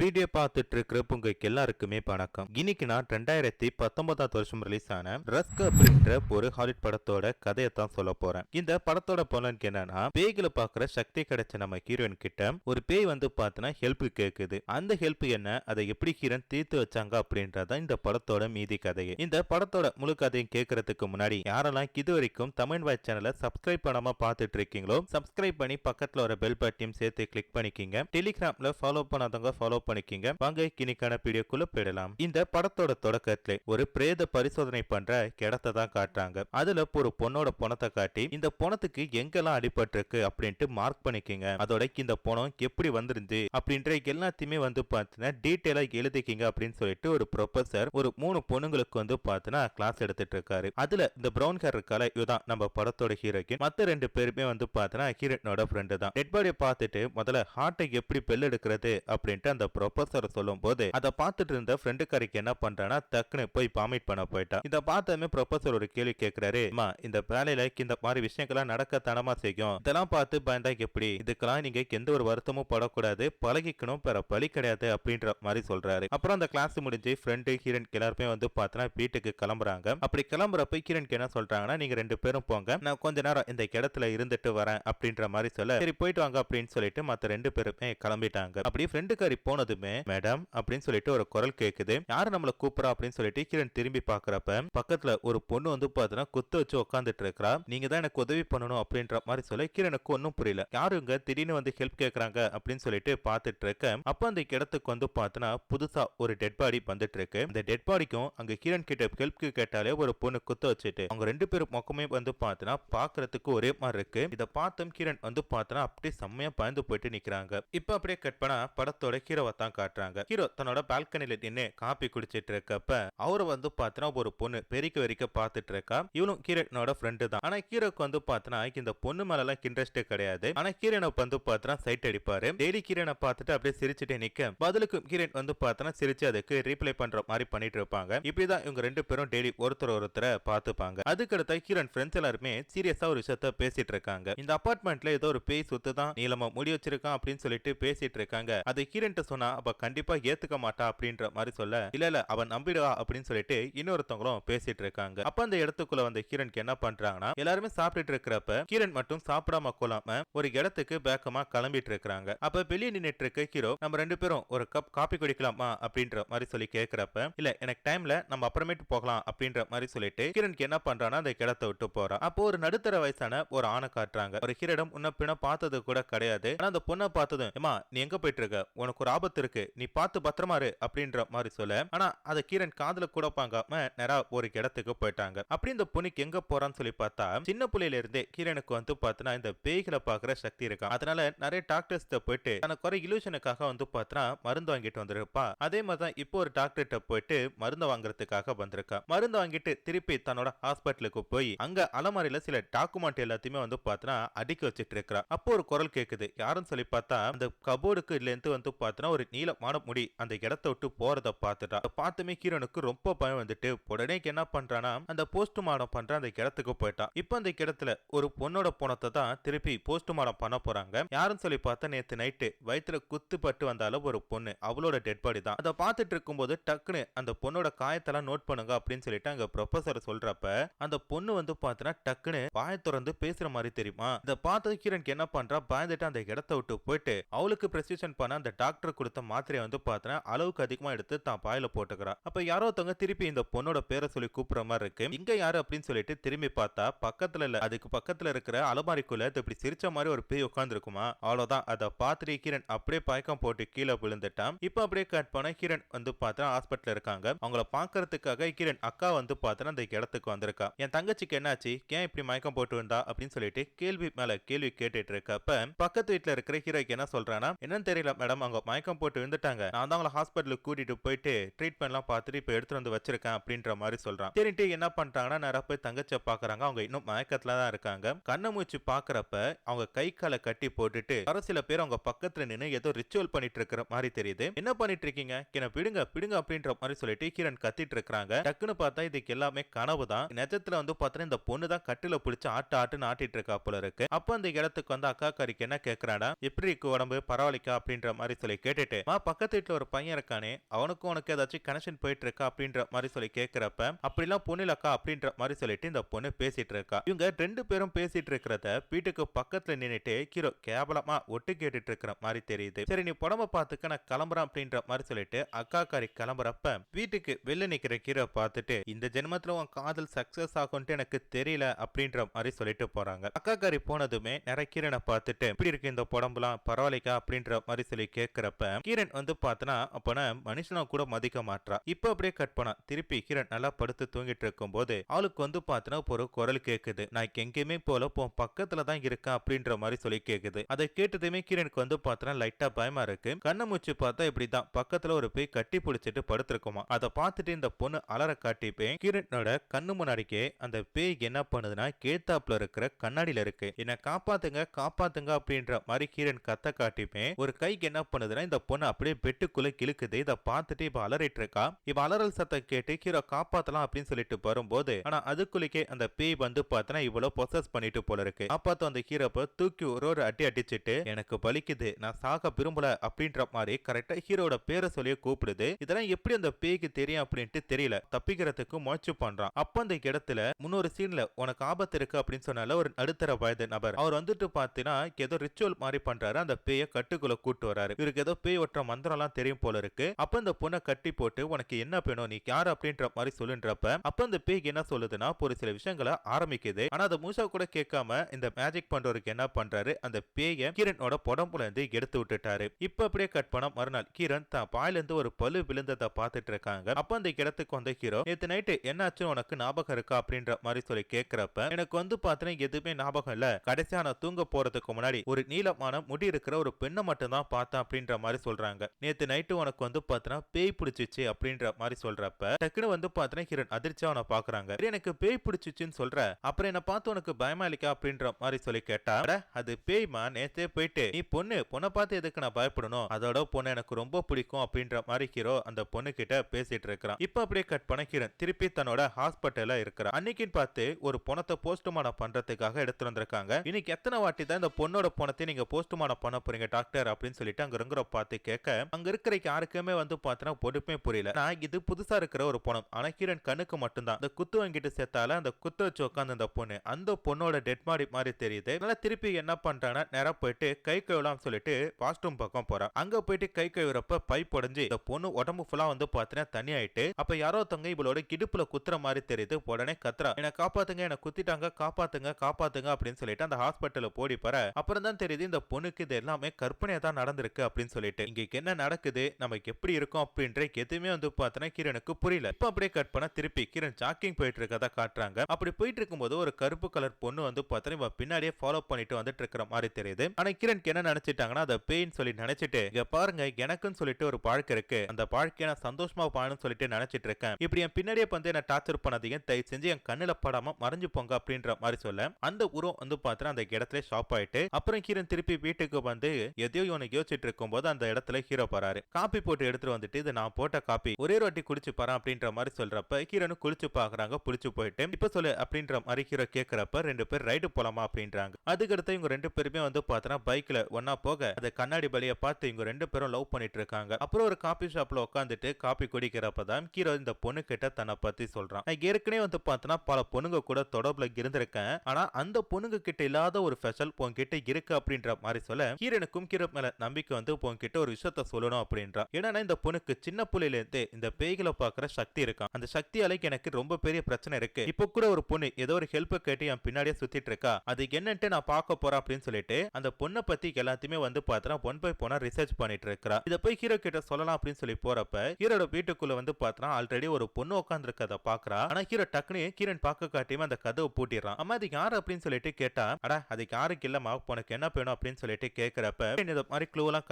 Video பார்த்துட்டு இருக்கிற உங்களுக்கு எல்லாருக்குமே வணக்கம். இன்னைக்கு நான் ரெண்டாயிரத்தி பத்தொன்பதாவது வருஷம் ரிலீஸ் ஆன ரஸ்க் அப்படின்ற ஒரு ஹாலிவுட் படத்தோட கதையை தான் சொல்ல போறேன். இந்த படத்தோட பலன் என்னன்னா பேய்களை பார்க்குற சக்தி கிடைச்ச நம்ம ஹீரோயின் கிட்ட ஒரு பேய் வந்து பார்த்தனா ஹெல்ப் கேக்குது. அந்த ஹெல்ப் என்ன? அதை எப்படி ஹீரோன் தீர்த்து வச்சாங்க அப்படின்றத இந்த படத்தோட மீதி கதையை. இந்த படத்தோட முழு கதையும் கேட்கறதுக்கு முன்னாடி யாரெல்லாம் இது வரைக்கும் தமிழ் வாய் சேனலை சப்ஸ்கிரைப் பண்ணாம பார்த்துட்டு இருக்கீங்களோ சப்ஸ்கிரைப் பண்ணி பக்கத்துல ஒரு பெல் பட்டியும் சேர்த்து கிளிக் பண்ணிக்கிங்க. டெலிகிராம்ல ஃபாலோ பண்ணாதவங்க ஃபாலோ பண்ணிக்கிங்க வாங்க கிணிக்கான வீடியோக்குள்ள போயிடலாம். இந்த படத்தோட தொடக்கத்துல ஒரு பிரேத பரிசோதனை பண்ற இடத்தை தான் காட்டுறாங்க. அதுல ஒரு பொண்ணோட பணத்தை காட்டி இந்த பணத்துக்கு எங்கெல்லாம் அடிபட்டிருக்கு அப்படின்ட்டு மார்க் பண்ணிக்கிங்க. அதோட இந்த பணம் எப்படி வந்திருந்து அப்படின்ற எல்லாத்தையுமே வந்து பார்த்தீங்கன்னா டீட்டெயிலா எழுதிக்கிங்க அப்படின்னு சொல்லிட்டு ஒரு ப்ரொஃபசர் ஒரு மூணு பொண்ணுங்களுக்கு வந்து பார்த்தீங்கன்னா கிளாஸ் எடுத்துட்டு இருக்காரு அதுல இந்த பிரவுன் ஹேர் இருக்கால இதுதான் நம்ம படத்தோட ஹீரோக்கு மத்த ரெண்டு பேருமே வந்து பார்த்தீங்கன்னா ஹீரோனோட ஃப்ரெண்டு தான். டெட் பாடியை பார்த்துட்டு முதல்ல ஹார்ட்டை எப்படி பெல் எடுக்கிறது அப்படின்ட்டு அந்த ப்ரொஃபசர் சொல்லும் போது அதை பார்த்துட்டு இருந்த ஃப்ரெண்டுக்காரிக்கு என்ன பண்றானா டக்குன்னு போய் பாமிட் பண்ண போயிட்டான் இதை பார்த்ததுமே ப்ரொஃபசர் ஒரு கேள்வி கேட்கிறாரு அம்மா இந்த வேலையில இந்த மாதிரி விஷயங்கள்லாம் நடக்கத்தனமா செய்யும். இதெல்லாம் பார்த்து பயந்தா எப்படி? இதுக்கெல்லாம் நீங்க எந்த ஒரு வருத்தமும் படக்கூடாது. பழகிக்கணும். பிற பழி கிடையாது. அப்படின்ற மாதிரி சொல்றாரு. அப்புறம் அந்த கிளாஸ் முடிஞ்சு ஃப்ரெண்டு ஹீரன் எல்லாருமே வந்து பார்த்தனா வீட்டுக்கு கிளம்புறாங்க. அப்படி கிளம்புறப்ப ஹீரனுக்கு என்ன சொல்றாங்கன்னா நீங்க ரெண்டு பேரும் போங்க. நான் கொஞ்ச நேரம் இந்த இடத்துல இருந்துட்டு வரேன். அப்படின்ற மாதிரி சொல்ல சரி போயிட்டு வாங்க. அப்படின்னு சொல்லிட்டு மத்த ரெண்டு பேருமே கிளம்பிட்டாங்க. அப்படி ஃப்ரெண்டுக்காரி போனதுமே மேடம் அப்படின்னு சொல்லிட்டு ஒரு குரல் கேக்குது. யாரு நம்மள கூப்பிடா அப்படின்னு சொல்லிட்டு கிரண் திரும்பி பாக்குறப்ப பக்கத்துல ஒரு பொண்ணு வந்து பாத்தீங்கன்னா குத்து வச்சு உட்காந்துட்டு இருக்கிறா. நீங்க தான் எனக்கு உதவி பண்ணணும் அப்படின்ற மாதிரி சொல்ல கிரணுக்கு ஒன்னும் புரியல. யாருங்க? திடீர்னு வந்து ஹெல்ப் கேக்குறாங்க அப்படின்னு சொல்லிட்டு பாத்துட்டு இருக்க அப்ப அந்த இடத்துக்கு வந்து பாத்தீங்கன்னா புதுசா ஒரு டெட் பாடி வந்துட்டு இருக்கு. இந்த டெட் பாடிக்கும் அங்க கிரண் கிட்ட ஹெல்ப் கேட்டாலே ஒரு பொண்ணு குத்த வச்சுட்டு அவங்க ரெண்டு பேரும் முகமே வந்து பாத்தீங்கன்னா பாக்குறதுக்கு ஒரே மாதிரி இருக்கு. இதை பார்த்தும் கிரண் வந்து பாத்தீங்கன்னா அப்படியே செம்மையா பயந்து போயிட்டு நிக்கிறாங்க. இப்ப அப்படியே கட் பண்ணா படத்தோட ஹீரோவை தான் காட்டுறாங்க. ஹீரோ தன்னோட பால்கனில நின்று காப்பி குடிச்சிட்டு இருக்கப்ப அவரை வந்து பாத்தினா ஒரு பொண்ணு பெரிக்க வெறிக்க பாத்துட்டு இருக்கா இவனும் கீரனோட ஃப்ரெண்டு தான். ஆனா ஹீரோக்கு வந்து பாத்தினா இந்த பொண்ணு மேல எல்லாம் இன்ட்ரெஸ்டே கிடையாது. ஆனா கீரனை வந்து பாத்தினா சைட் அடிப்பாரு. டெய்லி கீரனை பார்த்துட்டு அப்படியே சிரிச்சுட்டே நிக்க பதிலுக்கும் கீரன் வந்து பாத்தினா சிரிச்சு அதுக்கு ரீப்ளை பண்ற மாதிரி பண்ணிட்டு இருப்பாங்க இப்படிதான் இவங்க ரெண்டு பேரும் டெய்லி ஒருத்தர் ஒருத்தரை பார்த்துப்பாங்க அதுக்கடுத்த ஹீரன் ஃப்ரெண்ட்ஸ் எல்லாருமே சீரியஸா ஒரு விஷயத்த பேசிட்டு இருக்காங்க இந்த அபார்ட்மெண்ட்ல ஏதோ ஒரு பேய் சுத்து தான் நீளமா முடி வச்சிருக்கான் அப்படின்னு சொல்லிட்டு பேசிட்டு இருக்காங்க அது கிரண்ட்ட சொன்னா அவ கண்டிப்பா ஏத்துக்க மாட்டா அப்படின்ற மாதிரி சொல்ல இல்ல இல்ல அவன் நம்பிடுவா அப்படின்னு சொல்லிட்டு இன்னொருத்தவங்களும் பேசிட்டு இருக்காங்க. அப்ப அந்த இடத்துக்குள்ள வந்த கீரனுக்கு என்ன பண்றாங்கன்னா எல்லாருமே சாப்பிட்டுட்டு இருக்கிறப்ப கீரன் மட்டும் சாப்பிடாம கொள்ளாம ஒரு இடத்துக்கு பேக்கமா கிளம்பிட்டு இருக்கிறாங்க. அப்ப வெளியே நின்னுட்டு இருக்க ஹீரோ நம்ம ரெண்டு பேரும் ஒரு கப் காப்பி குடிக்கலாமா? அப்படின்ற மாதிரி சொல்லி கேக்குறப்ப இல்ல எனக்கு டைம்ல நம்ம அப்புறமேட்டு போகலாம் அப்படின்ற மாதிரி சொல்லிட்டு கிரண்க்கு என்ன பண்றான்னா அந்த இடத்தை விட்டு போறான் அப்போ ஒரு நடுத்தர வயசான ஒரு ஆணை காட்டுறாங்க. ஒரு ஹீரோடம் உன்ன பின்ன பார்த்தது கூட கிடையாது. ஆனா அந்த பொண்ணை பார்த்ததும் ஏமா நீ எங்க போயிட்டு இருக்க? உனக்கு ஒரு ஆபத்து இருக்கு நீ பார்த்து பத்திரமாரு அப்படின்ற மாதிரி சொல்ல. ஆனா அத கீரன் காதல கூட பாங்காம நேரா ஒரு இடத்துக்கு போயிட்டாங்க. அப்படி இந்த புனிக்கு எங்க போறான்னு சொல்லி பார்த்தா சின்ன புள்ளையில இருந்தே கீரனுக்கு வந்து பார்த்தனா இந்த பேய்களை பாக்குற சக்தி இருக்கா அதனால நிறைய டாக்டர்ஸ் போயிட்டு தனக்கு ஒரு இலூஷனுக்காக வந்து பார்த்தனா மருந்து வாங்கிட்டு வந்திருப்பா. அதே மாதிரி தான் இப்போ ஒரு டாக்டர்கிட்ட போயிட்டு மருந்து வாங்குறதுக்காக வந்திருக்கா. மருந்து வாங்கிட்டு திருப்பி தன்னோட ஹாஸ்பிட்டலுக்கு போய் அங்க அலமாரியில சில டாக்குமெண்ட் எல்லாத்தையுமே வந்து பார்த்தனா அடுக்கி வச்சிட்டு இருக்கிறா. அப்போ ஒரு குரல் கேக்குது. யாருன்னு சொல்லி பார்த்தா அந்த கபோர்டுக்கு இருந்து வந்து பார்த்தனா ஒரு நீளமான முடி அந்த இடத்த விட்டு போறத பார்த்துட்டா. பார்த்துமே கீரனுக்கு ரொம்ப பயம் வந்துட்டு உடனே என்ன பண்றானா அந்த போஸ்ட்மார்டம் பண்ற அந்த இடத்துக்கு போயிட்டான் இப்போ அந்த இடத்துல ஒரு பொண்ணோட பணத்தை தான் திருப்பி போஸ்ட்மார்டம் பண்ண போறாங்க. யாருன்னு சொல்லி பார்த்தா நேத்து நைட்டு வயிற்றுல குத்து பட்டு வந்தாலும் ஒரு பொண்ணு அவளோட டெட் பாடி தான். அதை பார்த்துட்டு இருக்கும்போது டக்குன்னு அந்த பொண்ணோட காயத்தெல்லாம் நோட் பண்ணுங்க அப்படின்னு சொல்லிட்டு அங்க ப்ரொஃபசர் சொல்றப்ப அந்த பொண்ணு வந்து பார்த்தனா டக்குன்னு வாய திறந்து பேசுற மாதிரி தெரியுமா? இதை பார்த்தது கிரண்க்கு என்ன பண்றா? பயந்துட்டு அந்த இடத்த விட்டு போயிட்டு அவளுக்கு பிரெஸ்கிரிப்ஷன் பண்ண அந்த டாக்டர் கொடுத்த கொடுத்த மாத்திரையை வந்து பார்த்தனா. அளவுக்கு அதிகமா எடுத்து தான் பாயில போட்டுக்கிறா அப்ப யாரோ ஒருத்தவங்க திருப்பி இந்த பொண்ணோட பேரை சொல்லி கூப்பிடுற மாதிரி இருக்கு. இங்க யாரு அப்படின்னு சொல்லிட்டு திரும்பி பார்த்தா பக்கத்துல இல்ல. அதுக்கு பக்கத்துல இருக்கிற அலமாரிக்குள்ள இப்படி சிரிச்ச மாதிரி ஒரு பேய் உட்காந்துருக்குமா அவ்வளவுதான். அதை பார்த்துட்டு கிரண் அப்படியே பாய்க்கம் போட்டு கீழே விழுந்துட்டான். இப்ப அப்படியே கட் பண்ண கிரண் வந்து பார்த்தா ஹாஸ்பிட்டல் இருக்காங்க. அவங்கள பாக்குறதுக்காக கிரண் அக்கா வந்து பார்த்தா அந்த இடத்துக்கு வந்திருக்கா. என் தங்கச்சிக்கு என்னாச்சு? ஏன் இப்படி மயக்கம் போட்டு வந்தா அப்படின்னு சொல்லிட்டு கேள்வி மேல கேள்வி கேட்டுட்டு இருக்கப்ப பக்கத்து வீட்டுல இருக்கிற ஹீரோக்கு என்ன சொல்றானா என்னன்னு தெரியல மேடம். அவங்க மயக்கம் போட்டு விழுந்துட்டாங்க. நான் தான் அவங்களை ஹாஸ்பிட்டலுக்கு கூட்டிட்டு போயிட்டு ட்ரீட்மெண்ட்லாம் பார்த்துட்டு இப்ப எடுத்துட்டு வந்து வச்சிருக்கேன் அப்படின்ற மாதிரி சொல்றான். சரின்ட்டு என்ன பண்றாங்கன்னா நேரா போய் தங்கச்சியை பாக்குறாங்க அவங்க இன்னும் மயக்கத்துல தான் இருக்காங்க. கண்ணை மூச்சு பாக்குறப்ப அவங்க கை காலை கட்டி போட்டுட்டு வர சில பேர் அவங்க பக்கத்துல நின்னு ஏதோ ரிச்சுவல் பண்ணிட்டு இருக்கிற மாதிரி தெரியுது. என்ன பண்ணிட்டு இருக்கீங்க? என்ன பிடுங்க பிடுங்க அப்படின்ற மாதிரி சொல்லிட்டு கிரண் கத்திட்டு இருக்காங்க டக்குன்னு பார்த்தா இதுக்கு எல்லாமே கனவு தான். நிஜத்துல வந்து பார்த்தா இந்த பொண்ணு தான் கட்டில பிடிச்சு ஆட்டு ஆட்டுன்னு ஆட்டிட்டு இருக்கா போல இருக்கு. அப்ப அந்த இடத்துக்கு வந்து அக்கா கறிக்கு என்ன கேக்குறாடா? எப்படி இருக்கு உடம்பு? பரவாயில்லைக்கா அப்படின்ற மாதிரி சொல்லி கேட்டு கேட்டு மா பக்கத்து வீட்டுல ஒரு பையன் இருக்கானே அவனுக்கும் உனக்கு ஏதாச்சும் கனெக்ஷன் போயிட்டு இருக்கா அப்படின்ற மாதிரி சொல்லி கேக்குறப்ப அப்படிலாம் பொண்ணு அப்படின்ற மாதிரி சொல்லிட்டு இந்த பொண்ணு பேசிட்டு இருக்கா. இவங்க ரெண்டு பேரும் பேசிட்டு இருக்கிறத வீட்டுக்கு பக்கத்துல நின்னுட்டு ஹீரோ கேவலமா ஒட்டு கேட்டுட்டு இருக்கிற மாதிரி தெரியுது. சரி நீ புடம்ப பார்த்துக்க நான் கிளம்புறேன் அப்படின்ற மாதிரி சொல்லிட்டு அக்கா காரி கிளம்புறப்ப வீட்டுக்கு வெளில நிக்கிற ஹீரோ பார்த்துட்டு இந்த ஜென்மத்துல உன் காதல் சக்சஸ் ஆகும்ட்டு எனக்கு தெரியல அப்படின்ற மாதிரி சொல்லிட்டு போறாங்க. அக்கா காரி போனதுமே நிறைய கீரனை பார்த்துட்டு இப்படி இருக்கு இந்த புடம்புலாம் பரவாயில்லைக்கா அப்படின்ற மாதிரி சொல்லி கேட்கிறப்ப கிரண் வந்து பார்த்தனா அப்பனா மனுஷனா கூட மதிக்க மாட்டா இப்போ அப்படியே கட் பண்ணா. திருப்பி கிரண் நல்லா படுத்து தூங்கிட்டு இருக்கும்போது அவளுக்கு வந்து பார்த்தனா ஒரு குரல் கேக்குது. நான் எங்கேயுமே போல போ பக்கத்துல தான் இருக்கேன் அப்படின்ற மாதிரி சொல்லி கேக்குது. அதை கேட்டதுமே கீரனுக்கு வந்து பார்த்தனா லைட்டா பயமா இருக்கு. கண்ணை மூச்சு பார்த்தா இப்படிதான். பக்கத்துல ஒரு பேய் கட்டி பிடிச்சிட்டு படுத்திருக்குமா? அதை பார்த்துட்டு இந்த பொண்ணு அலற காட்டிப்பேன் கீரனோட கண்ணு முன்னாடிக்கே அந்த பேய் என்ன பண்ணுதுன்னா கேத்தாப்ல இருக்கிற கண்ணாடியில இருக்கு. என்ன காப்பாத்துங்க காப்பாத்துங்க அப்படின்ற மாதிரி கீரன் கத்த காட்டிப்பேன் ஒரு கைக்கு என்ன பண்ணுதுன்னா இந்த பொண்ணு அப்படியே பெட்டுக்குள்ள கிழக்குது. இதை பார்த்துட்டு இப்ப அலறிட்டு இருக்கா இப்ப அலறல் சத்தம் கேட்டு ஹீரோ காப்பாத்தலாம் அப்படின்னு சொல்லிட்டு வரும்போது ஆனா அதுக்குள்ளே அந்த பேய் வந்து பார்த்தனா இவ்வளவு பொசஸ் பண்ணிட்டு போல இருக்கு. காப்பாத்த அந்த ஹீரோ தூக்கி ஒரு ஒரு அடி அடிச்சிட்டு எனக்கு பலிக்குது நான் சாக விரும்பல அப்படின்ற மாதிரி கரெக்டா ஹீரோட பேரை சொல்லி கூப்பிடுது. இதெல்லாம் எப்படி அந்த பேய்க்கு தெரியும் அப்படின்ட்டு தெரியல. தப்பிக்கிறதுக்கு முயற்சி பண்றான். அப்ப அந்த இடத்துல முன்னொரு சீன்ல உனக்கு ஆபத்து இருக்கு அப்படின்னு சொன்னால ஒரு நடுத்தர வயது நபர். அவர் வந்துட்டு பாத்தீங்கன்னா ஏதோ ரிச்சுவல் மாதிரி பண்றாரு. அந்த பேய கட்டுக்குள்ள கூட்டு வராரு இவருக்கு ஏதோ பேய் ஒற்ற மந்திரம்லாம் தெரியும் போல இருக்கு. அப்ப இந்த பொண்ணை கட்டி போட்டு உனக்கு என்ன வேணும்? நீ யார்? அப்படின்ற மாதிரி சொல்லுன்றப்ப அப்ப இந்த பேய்க்கு என்ன சொல்லுதுன்னா ஒரு சில விஷயங்களை ஆரம்பிக்குது. ஆனா அதை மூசா கூட கேட்காம இந்த மேஜிக் பண்றவருக்கு என்ன பண்றாரு? அந்த பேய கீரனோட புடம்புல இருந்து எடுத்து விட்டுட்டாரு. இப்ப அப்படியே கட் பண்ண மறுநாள் கீரன் தான் பாயில இருந்து ஒரு பழு விழுந்ததை பார்த்துட்டு இருக்காங்க. அப்ப அந்த இடத்துக்கு வந்த ஹீரோ நேத்து நைட்டு என்னாச்சு உனக்கு ஞாபகம் இருக்கா? அப்படின்ற மாதிரி சொல்லி கேக்குறப்ப எனக்கு வந்து பார்த்தீங்கன்னா எதுவுமே ஞாபகம் இல்ல. கடைசியா நான் தூங்க போறதுக்கு முன்னாடி ஒரு நீளமான முடி இருக்கிற ஒரு பெண்ணை மட்டும் தான் பார்த்தேன். அப்படின்ற மாதிரி சொல்றாங்க. நேத்து நைட்டு உனக்கு வந்து பார்த்தீங்கன்னா பேய் பிடிச்சிச்சு அப்படின்ற மாதிரி சொல்றப்ப டக்குனு வந்து பார்த்தீங்கன்னா ஹீரன் அதிர்ச்சியா அவனை பாக்குறாங்க. எனக்கு பேய் பிடிச்சிச்சுன்னு சொல்ற அப்புறம் என்ன பார்த்து உனக்கு பயமா இல்லைக்கா அப்படின்ற மாதிரி சொல்லி கேட்டா அது பேய்மா நேத்தே போயிட்டு நீ பொண்ணு பொண்ணை பார்த்து எதுக்கு நான் பயப்படணும்? அதோட பொண்ணு எனக்கு ரொம்ப பிடிக்கும் அப்படின்ற மாதிரி ஹீரோ அந்த பொண்ணு கிட்ட பேசிட்டு இருக்கிறான். இப்ப அப்படியே கட் பண்ண ஹீரன் திருப்பி தன்னோட ஹாஸ்பிட்டல்ல இருக்கிறான். அன்னைக்குன்னு பார்த்து ஒரு பொணத்தை போஸ்ட்மார்டம் பண்றதுக்காக எடுத்து வந்திருக்காங்க. இன்னைக்கு எத்தனை வாட்டி தான் இந்த பொண்ணோட பொணத்தை நீங்க போஸ்ட்மார்டம் பண்ண போறீங்க டாக்டர் அப்படின்னு சொல்லிட்டு அங்க இருக்கிற பார்த்து கேட்க அங்க இருக்கிற யாருக்குமே வந்து பார்த்தனா பொறுப்பே புரியல. நான் இது புதுசா இருக்கிற ஒரு பொணம் ஆனா ஹீரன் கண்ணுக்கு மட்டும்தான். அந்த குத்து வாங்கிட்டு சேர்த்தால அந்த குத்து வச்சு உட்காந்து அந்த பொண்ணு அந்த பொண்ணோட டெட் மாடி மாதிரி தெரியுது. அதனால திருப்பி என்ன பண்றாங்கன்னா நேரா போயிட்டு கை கழுவலாம் சொல்லிட்டு வாஷ்ரூம் பக்கம் போறான் அங்க போயிட்டு கை கழுவுறப்ப பைப் உடஞ்சு இந்த பொண்ணு உடம்பு ஃபுல்லா வந்து பார்த்தனா தனி ஆயிட்டு அப்ப யாரோ தங்க இவளோட கிடுப்புல குத்துற மாதிரி தெரியுது. உடனே கத்துறா. என்ன காப்பாத்துங்க என்ன குத்திட்டாங்க காப்பாத்துங்க காப்பாத்துங்க அப்படின்னு சொல்லிட்டு அந்த ஹாஸ்பிட்டல்ல போடி போற அப்புறம் தான் தெரியுது இந்த பொண்ணுக்கு இது எல்லாமே கற்பனையா தான் நடந்திருக்கு அப்படின்னு சொல்லிட்டு. இங்கே என்ன நடக்குது? நமக்கு எப்படி இருக்கும் அப்படின்ற எதுவுமே வந்து பார்த்தோன்னா கிரனுக்கு புரியல. இப்ப அப்படியே கட் பண்ண திருப்பி கிரண் ஜாக்கிங் போயிட்டு இருக்கதா காட்டுறாங்க. அப்படி போயிட்டு இருக்கும்போது ஒரு கருப்பு கலர் பொண்ணு வந்து பார்த்தோன்னா இவன் பின்னாடியே ஃபாலோ பண்ணிட்டு வந்துட்டு இருக்கிற மாதிரி தெரியுது. ஆனா கிரண்க்கு என்ன நினைச்சிட்டாங்கன்னா அதை பேய்ன்னு சொல்லி நினைச்சிட்டு இங்க பாருங்க எனக்குன்னு சொல்லிட்டு ஒரு வாழ்க்கை இருக்கு. அந்த வாழ்க்கையை நான் சந்தோஷமா வாழணும்னு சொல்லிட்டு நினைச்சிட்டு இருக்கேன். இப்படி என் பின்னாடியே வந்து என்ன டார்ச்சர் பண்ணாதீங்க. தயவு செஞ்சு என் கண்ணுல படாம மறைஞ்சு போங்க அப்படின்ற மாதிரி சொல்ல அந்த உருவம் வந்து பார்த்தா அந்த இடத்துல ஷாப் ஆயிட்டு அப்புறம் கிரண் திருப்பி வீட்டுக்கு வந்து எதையோ இவனுக்கு யோசிச்சுட்டு இருக்கும்போது அந்த இடத்துல ஹீரோ போறாரு. காப்பி போட்டு எடுத்துட்டு வந்துட்டு இது நான் போட்ட காப்பி ஒரே வாட்டி குடிச்சு பாரு அப்படின்ற மாதிரி சொல்றப்ப ஹீரோனு குளிச்சு பாக்குறாங்க புளிச்சு போயிட்டு இப்ப சொல்லு அப்படின்ற மாதிரி ஹீரோ கேக்குறப்ப ரெண்டு பேர் ரைடு போலாமா? அப்படின்றாங்க. அதுக்கடுத்து இவங்க ரெண்டு பேருமே வந்து பாத்தனா பைக்ல ஒன்னா போக அந்த கண்ணாடி பலிய பார்த்து இவங்க ரெண்டு பேரும் லவ் பண்ணிட்டு இருக்காங்க. அப்புறம் ஒரு காபி ஷாப்ல உட்காந்துட்டு காபி குடிக்கிறப்ப தான் ஹீரோ இந்த பொண்ணு கிட்ட தன்னை பத்தி சொல்றான். நான் ஏற்கனவே வந்து பார்த்தனா பல பொண்ணுங்க கூட தொடர்புல இருந்திருக்கேன். ஆனா அந்த பொண்ணுங்க கிட்ட இல்லாத ஒரு ஸ்பெஷல் உன்கிட்ட இருக்கு அப்படின்ற மாதிரி சொல்ல ஹீரனுக்கும் ஹீரோ மேல நம்பிக்கை வந்து உன்கிட்ட ஒரு விஷயத்த சொல்லணும் அப்படின்றா. ஏன்னா இந்த பொண்ணுக்கு சின்ன புள்ளையில இருந்தே இந்த பேய்களை பாக்குற சக்தி இருக்கான் அந்த சக்தி அலைக்கு எனக்கு ரொம்ப பெரிய பிரச்சனை இருக்கு. இப்போ கூட ஒரு பொண்ணு ஏதோ ஒரு ஹெல்ப் கேட்டு என் பின்னாடியே சுத்திட்டு இருக்கா. அது என்னன்ட்டு நான் பார்க்க போறேன் அப்படின்னு சொல்லிட்டு அந்த பொண்ணை பத்தி எல்லாத்தையுமே வந்து பார்த்தா ஒன் பை போனா ரிசர்ச் பண்ணிட்டு இருக்கா இதை போய் ஹீரோ கிட்ட சொல்லலாம் அப்படின்னு சொல்லி போறப்ப ஹீரோட வீட்டுக்குள்ள வந்து பார்த்தா ஆல்ரெடி ஒரு பொண்ணு உட்காந்துருக்கத பாக்குறா. ஆனா ஹீரோ டக்குனு கீரன் பார்க்க காட்டியுமே அந்த கதவை பூட்டிடுறான். அம்மா அது யாரு அப்படின்னு சொல்லிட்டு கேட்டா அட அதுக்கு யாருக்கு இல்லம்மா உனக்கு என்ன வேணும் அப்படின்னு சொல்லிட்டு கேட்கிறப்ப இந்த மாதிரி க்ளூ எல்லாம்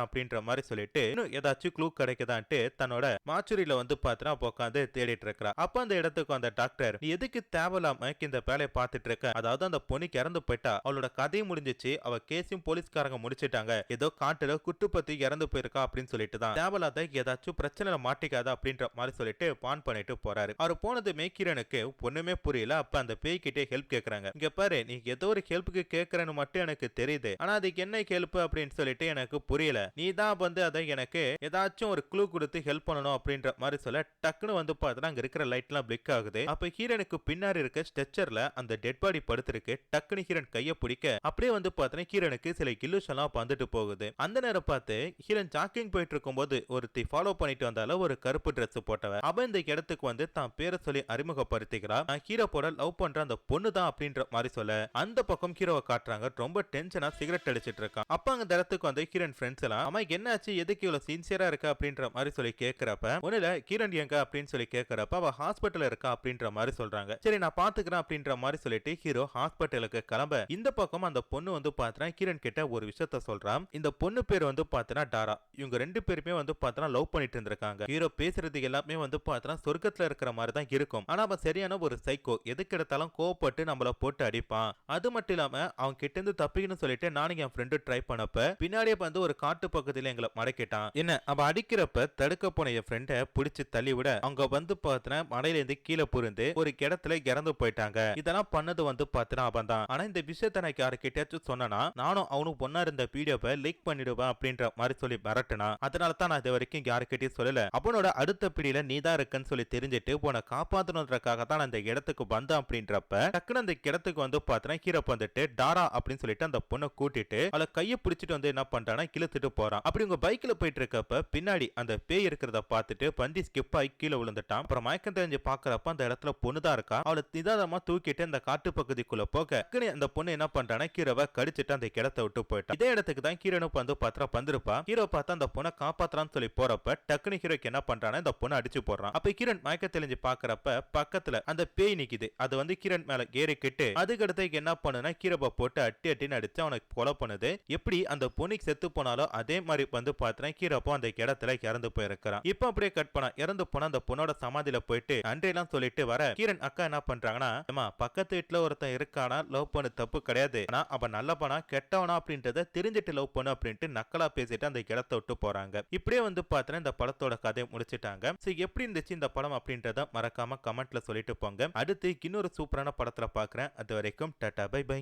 போயிட்டான் அப்படின்ற மாதிரி சொல்லிட்டு இன்னும் ஏதாச்சும் க்ளூ கிடைக்குதான்ட்டு தன்னோட மாச்சுரியில வந்து பார்த்தா உட்காந்து தேடிட்டு இருக்கிறா. அப்ப அந்த இடத்துக்கு அந்த டாக்டர் நீ எதுக்கு தேவையில்லாம இந்த வேலையை பார்த்துட்டு இருக்க? அதாவது அந்த பொண்ணுக்கு இறந்து போயிட்டா. அவளோட கதையும் முடிஞ்சிச்சு. அவ கேஸையும் போலீஸ்காரங்க முடிச்சிட்டாங்க. ஏதோ காட்டுல குட்டு பத்தி இறந்து போயிருக்கா அப்படின்னு சொல்லிட்டு தான். தேவையில்லாத ஏதாச்சும் பிரச்சனை மாட்டிக்காத அப்படின்ற மாதிரி சொல்லிட்டு பான் பண்ணிட்டு போறாரு. அவர் போனதுமே கிரனுக்கு ஒண்ணுமே புரியல. அப்ப அந்த பேய் கிட்டே ஹெல்ப் கேக்குறாங்க. இங்க பாரு நீ ஏதோ ஒரு ஹெல்ப்புக்கு கேக்குறேன்னு மட்டும் எனக்கு தெரியுது. ஆனா அதுக்கு என்ன ஹெல்ப் அப்படின்னு சொல்லிட்டு எனக்கு புரியல. நீ தான் வந்து அதை எனக்கு ஏதாச்சும் ஒரு க்ளூ கொடுத்து ஹெல்ப் பண்ணணும் அப்படின்ற மாதிரி சொல்ல டக்குன்னு வந்து பார்த்தா அங்க இருக்கிற லைட் எல்லாம் பிளிக் ஆகுது. அப்ப ஹீரனுக்கு பின்னாடி இருக்க ஸ்ட்ரெச்சர்ல அந்த டெட் பாடி படுத்திருக்கு. டக்குன்னு ஹீரன் கைய பிடிக்க அப்படியே வந்து பார்த்தா ஹீரனுக்கு சில கில்லுஸ் எல்லாம் வந்துட்டு போகுது. அந்த நேரம் பார்த்து ஹீரன் ஜாக்கிங் போயிட்டு இருக்கும்போது ஒருத்தி ஃபாலோ பண்ணிட்டு வந்தால ஒரு கருப்பு ட்ரெஸ் போட்டவன். அவ இந்த இடத்துக்கு வந்து தான் பேரை சொல்லி அறிமுகப்படுத்திக்கிறா நான் ஹீரோ போட லவ் பண்ற அந்த பொண்ணு தான் அப்படின்ற மாதிரி சொல்ல அந்த பக்கம் ஹீரோவை காட்டுறாங்க. ரொம்ப டென்ஷனா சிகரெட் அடிச்சிட்டு இருக்கான். அப்ப அங்க இடத்துக்கு வந்து ஹீரன் ஃப்ரெண்ட்ஸ் எல்லாம் அம்மா என்னாச்சு? எதுக்கு இவ்வளவு சின்சியரா இருக்க? அப்படின்ற மாதிரி சொல்லி கேக்குறப்ப ஒண்ணுல கிரண் எங்க? அப்படின்னு சொல்லி கேக்குறப்ப அவ ஹாஸ்பிட்டல் இருக்கா? அப்படின்ற மாதிரி சொல்றாங்க. சரி நான் பாத்துக்கிறேன் அப்படின்ற மாதிரி சொல்லிட்டு ஹீரோ ஹாஸ்பிட்டலுக்கு கிளம்ப இந்த பக்கம் அந்த பொண்ணு வந்து பாத்தினா கிரண் கிட்ட ஒரு விஷயத்த சொல்றான். இந்த பொண்ணு பேர் வந்து பாத்தினா டாரா. இவங்க ரெண்டு பேருமே வந்து பாத்தினா லவ் பண்ணிட்டு இருந்திருக்காங்க. ஹீரோ பேசுறது எல்லாமே வந்து பாத்தினா சொர்க்கத்துல இருக்கிற மாதிரி தான் இருக்கும். ஆனா அவன் சரியான ஒரு சைக்கோ எதுக்கு எடுத்தாலும் கோவப்பட்டு நம்மள போட்டு அடிப்பான். அது மட்டும் இல்லாம அவன் கிட்ட இருந்து தப்பிக்கணும்னு சொல்லிட்டு நானும் என் ஃப்ரெண்டு ட்ரை பண்ணப்ப பின்னாடியே வந்து ஒரு காட்டு பக்கத்துல எங்களை மடக்கிட்டான். என்ன? அவன் அடிக்கிறப்ப தடுக்க போன என் ஃப்ரெண்டை பிடிச்சு தள்ளி விட அவங்க வந்து பாத்தினா மலையில இருந்து கீழே புரிந்து ஒரு கிடத்துல இறந்து போயிட்டாங்க. இதெல்லாம் பண்ணது வந்து பாத்தினா அவன் தான். ஆனா இந்த விஷயத்த நான் யாருக்கிட்டயாச்சும் சொன்னனா நானும் அவனும் ஒன்னா இருந்த வீடியோவை லீக் பண்ணிடுவேன் அப்படின்ற மாதிரி சொல்லி மிரட்டினா. அதனால தான் நான் இது வரைக்கும் யாருக்கிட்டையும் சொல்லல. அவனோட அடுத்த பிடியில நீ தான் இருக்கன்னு சொல்லி தெரிஞ்சுட்டு உன்னை காப்பாத்தணுன்றக்காக தான் அந்த இடத்துக்கு வந்தேன் அப்படின்றப்ப டக்குன்னு அந்த இடத்துக்கு வந்து பாத்தினா ஹீரோ வந்துட்டு டாரா அப்படின்னு சொல்லிட்டு அந்த பொண்ணை கூட்டிட்டு அவளை கையை பிடிச்சிட்டு வந்து என்ன பண்றானா கிழத்துட்டு போறான். அப்படி உங்க பைக்ல போயிட்டு இருக்கப்ப பின்னாடி அந்த பேய் இருக்கிறத பார்த்துட்டு பந்தி ஸ்கிப் ஆகி கீழே விழுந்துட்டான். அப்புறம் மயக்கம் தெரிஞ்சு பாக்குறப்ப அந்த இடத்துல பொண்ணு தான் இருக்கா? அவளை நிதானமா தூக்கிட்டு அந்த காட்டு பகுதிக்குள்ள போக அந்த பொண்ணு என்ன பண்றானா கீரவை கடிச்சிட்டு அந்த கிடத்தை விட்டு போயிட்டான் இதே இடத்துக்கு தான் கீரனும் வந்து பாத்திரா வந்திருப்பா. ஹீரோ பார்த்தா அந்த பொண்ணை காப்பாத்தலாம்னு சொல்லி போறப்ப டக்குனு ஹீரோக்கு என்ன பண்றானா இந்த பொண்ணை அடிச்சு போடுறான். அப்ப கிரண் மயக்க தெளிஞ்சு பாக்குறப்ப பக்கத்துல அந்த பேய் நிக்குது. அது வந்து கிரண் மேல ஏறிக்கிட்டு அதுக்கு அடுத்து என்ன பண்ணுனா கீரவை போட்டு அட்டி அட்டின்னு அடிச்சு அவனுக்கு கொலை பண்ணுது. எப்படி அந்த பொண்ணுக்கு செத்து போனாலும் அதே அதே மாதிரி வந்து பாத்தீங்கன்னா கீரப்போ அந்த இடத்துல இறந்து போயிருக்கிறான். இப்போ அப்படியே கட் பண்ண இறந்து போனா அந்த பொண்ணோட சமாதியில போயிட்டு அன்றையெல்லாம் சொல்லிட்டு வர கீரன் அக்கா என்ன பண்றாங்கன்னா ஏமா பக்கத்து வீட்டுல ஒருத்தன் இருக்கானா? லவ் பண்ணு தப்பு கிடையாது. ஆனா அவன் நல்லவனா கெட்டவனா அப்படின்றத தெரிஞ்சுட்டு லவ் பண்ணு அப்படின்ட்டு நக்கலா பேசிட்டு அந்த இடத்த விட்டு போறாங்க. இப்படியே வந்து பாத்தீங்கன்னா இந்த படத்தோட கதையை முடிச்சிட்டாங்க. சோ எப்படி இருந்துச்சு இந்த படம் அப்படின்றத மறக்காம கமெண்ட்ல சொல்லிட்டு போங்க. அடுத்து இன்னொரு சூப்பரான படத்துல பாக்குறேன். அது வரைக்கும் டாடா பை பை.